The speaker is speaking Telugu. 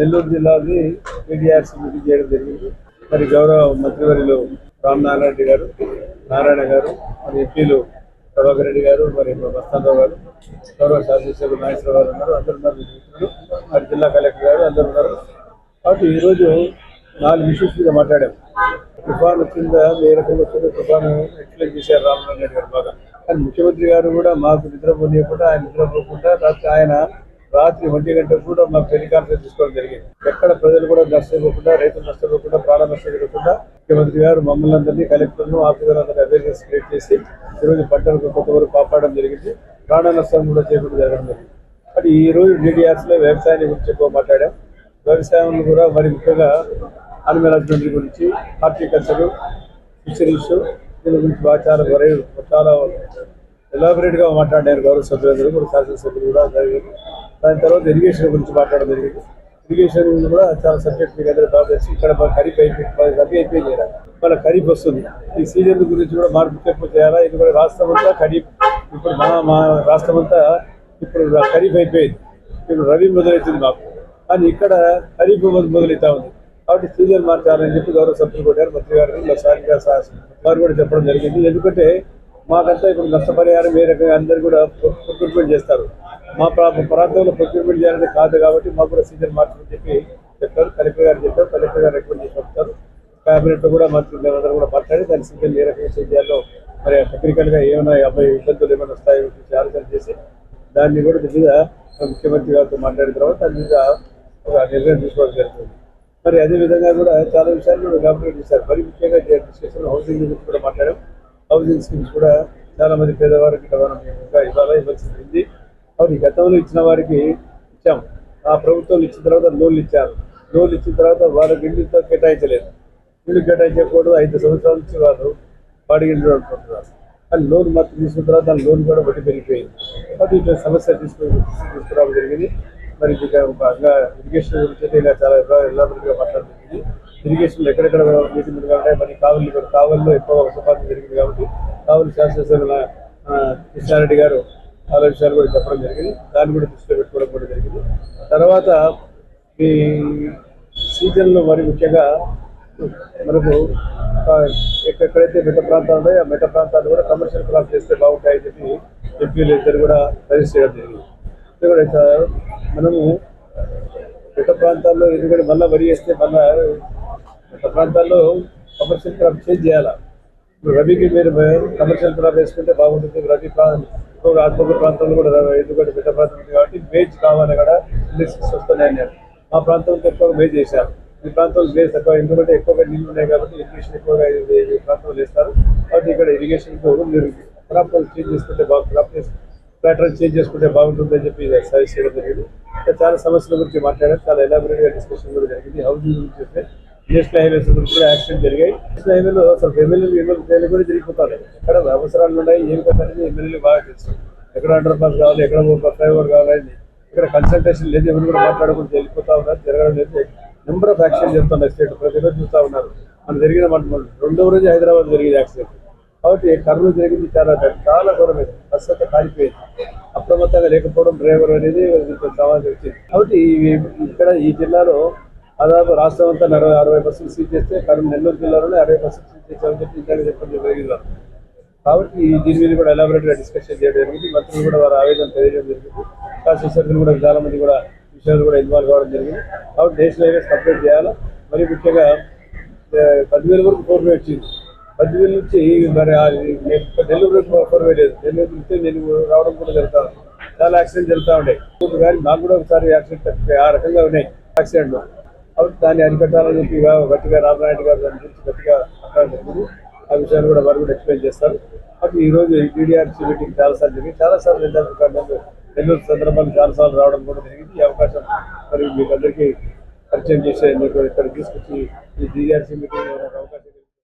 నెల్లూరు జిల్లాది పీడిఆర్సీ మీటింగ్ చేయడం జరిగింది. మరి గౌరవ మంత్రివర్యులు రామ్ నారాయణ రెడ్డి గారు నారాయణ గారు మరి ఎంపీలు ప్రభాకర్ రెడ్డి గారు మరి మస్తానరావు గారు గౌరవ శాసనసభ్యులు నాగేశ్వరరావు గారు ఉన్నారు. అందరు ఉన్నారు. మరి జిల్లా కలెక్టర్ గారు అందరు ఉన్నారు. కాబట్టి ఈరోజు నాలుగు ఇష్యూస్ మీద మాట్లాడాం. తుఫాను కింద ఏ రకంగా వచ్చిందో? తుఫాను ఎక్స్ప్లెయిన్ చేశారు రామనారాయణ రెడ్డి గారు బాగా. కానీ ముఖ్యమంత్రి గారు కూడా మాకు నిద్రపోనీయకుండా ఆయన నిద్రపోకుండా రాత్రి ఆయన రాత్రి ఒంటి గంటకు కూడా మాకు టెలికాన్ఫరెన్స్ తీసుకోవడం జరిగింది. ఎక్కడ ప్రజలు కూడా నష్టపోకుండా రైతులు నష్టపోకుండా ప్రాణ నష్టం జరగకుండా ముఖ్యమంత్రి గారు మమ్మల్ని అందరినీ కలెక్టర్ను ఆఫీసర్లందరినీ అవేర్నెస్ క్రియేట్ చేసి ఈరోజు పంటలకు కొంతవరకు కాపాడడం జరిగింది. ప్రాణ నష్టం కూడా చేయకుండా జరగడం జరిగింది. మరి ఈ రోజు లో వ్యవసాయాన్ని గురించి ఎక్కువ మాట్లాడాం. వ్యవసాయంలో కూడా మరి ముఖ్యంగా అనిమల్ హస్బెండరీ గురించి హార్టికల్చర్ ఫిషరీస్ దీని గురించి బాగా చాలా వరై చాలా ఎలాబరేట్గా మాట్లాడారు గౌరవ సభ్యులందరూ కూడా శాసనసభ్యులు కూడా జరిగింది దాని తర్వాత ఇరిగేషన్ గురించి మాట్లాడడం జరిగింది. ఇరిగేషన్ కూడా చాలా సబ్జెక్ట్ మీకు అందరూ బాగా తెలుసు. ఇక్కడ ఖరీఫ్ అయిపోయి రబీ అయిపోయింది కదా. మన ఖరీఫ్ వస్తుంది. ఈ సీజన్ గురించి కూడా మార్పు చెప్పు చేయాలా? ఇది కూడా రాష్ట్రం అంతా ఖరీఫ్. ఇప్పుడు మా మా రాష్ట్రం అంతా ఇప్పుడు ఖరీఫ్ అయిపోయింది. ఇప్పుడు రవి మొదలవుతుంది మాకు. కానీ ఇక్కడ ఖరీఫ్ మొదలు- మొదలవుతా ఉంది. కాబట్టి సీజన్ మార్చాలని చెప్పి గౌరవ సభ్యులు కొట్టారు. మంత్రి గారు సారిగా సా- వారు కూడా చెప్పడం జరిగింది. ఎందుకంటే మాకంతా ఇప్పుడు నష్టపరిహారం ఏ రకంగా అందరు కూడా ప్రొక్యూర్మెంట్ చేస్తారు. మా ప్రా- ప్రాంతంలో ప్రొక్యూర్మెంట్ చేయాలని కాదు కాబట్టి మాకు కూడా సీజన్ మార్చమని చెప్పి చెప్తారు. కలెక్టర్ గారు చెప్పారు. కలెక్టర్ గారు రికమెండ్ చేసి చెప్తారు క్యాబినెట్లో కూడా మంత్రులు అందరూ కూడా మాట్లాడి దాని సీజన్ ఏ రకంగా చేంజ్ చేయాలో మరి టెక్నికల్గా ఏమైనా అబ్బాయి ఇబ్బందులు ఏమైనా వస్తాయో చూసి ఆలోచన చేసి దాన్ని కూడా దీని మీద ముఖ్యమంత్రి గారితో మాట్లాడిన తర్వాత దాని మీద ఒక నిర్ణయం తీసుకోవడం జరుగుతుంది. మరి అదే విధంగా కూడా చాలా విషయాలు కూడా కంప్లీట్ చేశారు. మరి ముఖ్యంగా డిస్కషన్ హౌసింగ్ గురించి కూడా మాట్లాడాం. హౌసింగ్ స్కీమ్స్ కూడా చాలా మంది పేదవారికి రవాణా మనం ఇంకా ఇవ్వాల్సింది ఉంది. గతంలో ఇచ్చిన వారికి ఇచ్చాము. ఆ ప్రభుత్వం ఇచ్చిన తర్వాత లోన్లు ఇచ్చారు. లోన్లు ఇచ్చిన తర్వాత వాళ్ళకి ఇళ్ళతో కేటాయించలేదు. ఇల్లు కేటాయించకూడదు ఐదు సంవత్సరాల నుంచి వాళ్ళు బాడీ ఇల్లు అనుకుంటున్నారు. కానీ లోన్ మాత్రం తీసుకున్న తర్వాత దాని లోన్ కూడా వడ్డీ పెరిగిపోయింది. కాబట్టి ఇట్లా సమస్య తీసుకుని తీసుకురావడం జరిగింది. మరి ఇది ఇంకా ఇరిగేషన్ గురించి ఇలా చాలా ఎలాబరేట్గా మాట్లాడుతుంది ఇరిగేషన్ ఎక్కడెక్కడ నీటి కాబట్టి మరి కావలి కావలిలో ఎక్కువ వర్షపాతం జరిగింది కాబట్టి కావలి శాసనసభ్యుల కిషారెడ్డి గారు చాలా విషయాలు కూడా చెప్పడం జరిగింది. దాన్ని కూడా దృష్టిలో పెట్టుకోవడం కూడా జరిగింది. తర్వాత ఈ సీజన్లో మరి ముఖ్యంగా మనకు ఎక్కడెక్కడైతే మెట్ట ప్రాంతాలు ఉన్నాయో ఆ మెట్ట ప్రాంతాలు కూడా కమర్షియల్ క్రాప్ చేస్తే బాగుంటాయని చెప్పి ఎంపీలు ఇద్దరు కూడా సజెస్ట్ చేయడం జరిగింది. కూడా మనము మెట్ట ప్రాంతాల్లో ఎందుకంటే మళ్ళీ వరి వేస్తే మళ్ళీ కొత్త ప్రాంతాల్లో కమర్షియల్ క్రాప్ చేంజ్ చేయాలా? ఇప్పుడు రబీకి మీరు కమర్షియల్ క్రాప్ వేసుకుంటే బాగుంటుంది. రబీ ప్రాంతం ఎక్కువగా ఆత్మకూరు ప్రాంతంలో కూడా ఎందుకంటే పెద్ద ప్రాంతం ఉంది కాబట్టి మేజ్ కావాలి కూడా ఇండస్ట్రీస్ వస్తున్నాయి అన్నారు మా ప్రాంతంలో ఎక్కువగా మేజ్ చేశారు. ఈ ప్రాంతంలో బేస్ తక్కువ ఎందుకంటే ఎక్కువగా నీళ్ళు ఉన్నాయి కాబట్టి ఇరిగేషన్ ఎక్కువగా ఈ ప్రాంతంలో వేస్తారు కాబట్టి ఇక్కడ ఇరిగేషన్ మీరు క్రాప్ చేంజ్ చేసుకుంటే బాగు క్రాప్ ప్యాటర్న్ చేంజ్ చేసుకుంటే బాగుంటుందని చెప్పి సజెస్ట్ చేయడం జరిగింది. ఇంకా చాలా సమస్యల గురించి మాట్లాడారు. చాలా ఎలాబరేట్గా డిస్కషన్ కూడా జరిగింది. హౌసింగ్ గురించి చెప్తే నేషనల్ హైవేస్ కూడా యాక్సిడెంట్ జరిగాయి. నేషనల్ హైవేలో అసలు ఎమ్మెల్యేలు ఎమ్మెల్యేలు కూడా జరిగిపోతారు ఎక్కడ అవసరాలు ఉన్నాయి ఏం కదా అనేది ఎమ్మెల్యేలు బాగా తెలుసు. ఎక్కడ అండర్ పాస్ కావాలి ఎక్కడ ఫ్లైఓవర్ కావాలి ఇక్కడ కన్సల్టేషన్ లేదు ఎవరు కూడా మాట్లాడుకుంటూ వెళ్ళిపోతా ఉన్నారు జరగడం లేదు. నెంబర్ ఆఫ్ యాక్సిడెంట్ జరుగుతున్నాయి స్టేట్ ప్రతిరోజు చూస్తా ఉన్నారు. మనం జరిగిన మనం రెండవ రోజు హైదరాబాద్ జరిగింది యాక్సిడెంట్ కాబట్టి కర్నూలు జరిగింది చాలా చాలా దూరమైంది బస్సు అంతా కాలిపోయింది. అప్రమత్తంగా లేకపోవడం డ్రైవర్ అనేది కొంచెం సమాజం వచ్చింది. కాబట్టి ఇక్కడ ఈ జిల్లాలో దాదాపు రాష్ట్రం అంతా అరవై అరవై పర్సెంట్ సీజ్ చేస్తే కర్నూలు నెల్లూరు జిల్లాలోనే అరవై పర్సెంట్ సీజ్ చేసామని చెప్పి ఇందాక చెప్పడం జరిగింది కాబట్టి ఈ దీని మీద కూడా ఎలాబరేట్గా డిస్కషన్ చేయడం జరిగింది. మంత్రులు కూడా వారి ఆవేదన తెలియడం జరిగింది. శాసనసభ్యులు కూడా చాలా మంది కూడా విషయాలు కూడా ఇన్వాల్వ్ కావడం జరిగింది. కాబట్టి నేషనల్ హైవేస్ కంప్లీట్ చేయాలి మరి ముఖ్యంగా పదివేలు పదివేల వరకు ఫోర్ వే వచ్చింది. పదివేల నుంచి మరి నెల్లూరు వరకు ఫోర్ వే లేదు. నెల్లూరు నుంచి నేను రావడం కూడా జరుగుతా చాలా యాక్సిడెంట్ జరుగుతూ ఉండే. కానీ నాకు కూడా ఒకసారి యాక్సిడెంట్ ఆ రకంగా ఉన్నాయి. యాక్సిడెంట్లు కాబట్టి దాన్ని అరికట్టాలని చెప్పి గట్టిగా రామనాయుడు గారు దాని గురించి గట్టిగా మాట్లాడుతున్నారు ఆ విషయాన్ని కూడా వారు కూడా ఎక్స్ప్లెయిన్ చేస్తారు. కాబట్టి ఈ రోజు ఈ టీడీఆర్సీ మీటింగ్ చాలా సార్లు జరిగింది. చాలా సార్లు నెల్లూరు నెల్లూరు సందర్భాలు చాలా సార్లు రావడం కూడా జరిగింది. ఈ అవకాశం మరి మీకు అందరికీ పరిచయం చేసే మీకు ఇక్కడ తీసుకొచ్చి ఈ టీడీఆర్సీ మీటింగ్ అవకాశం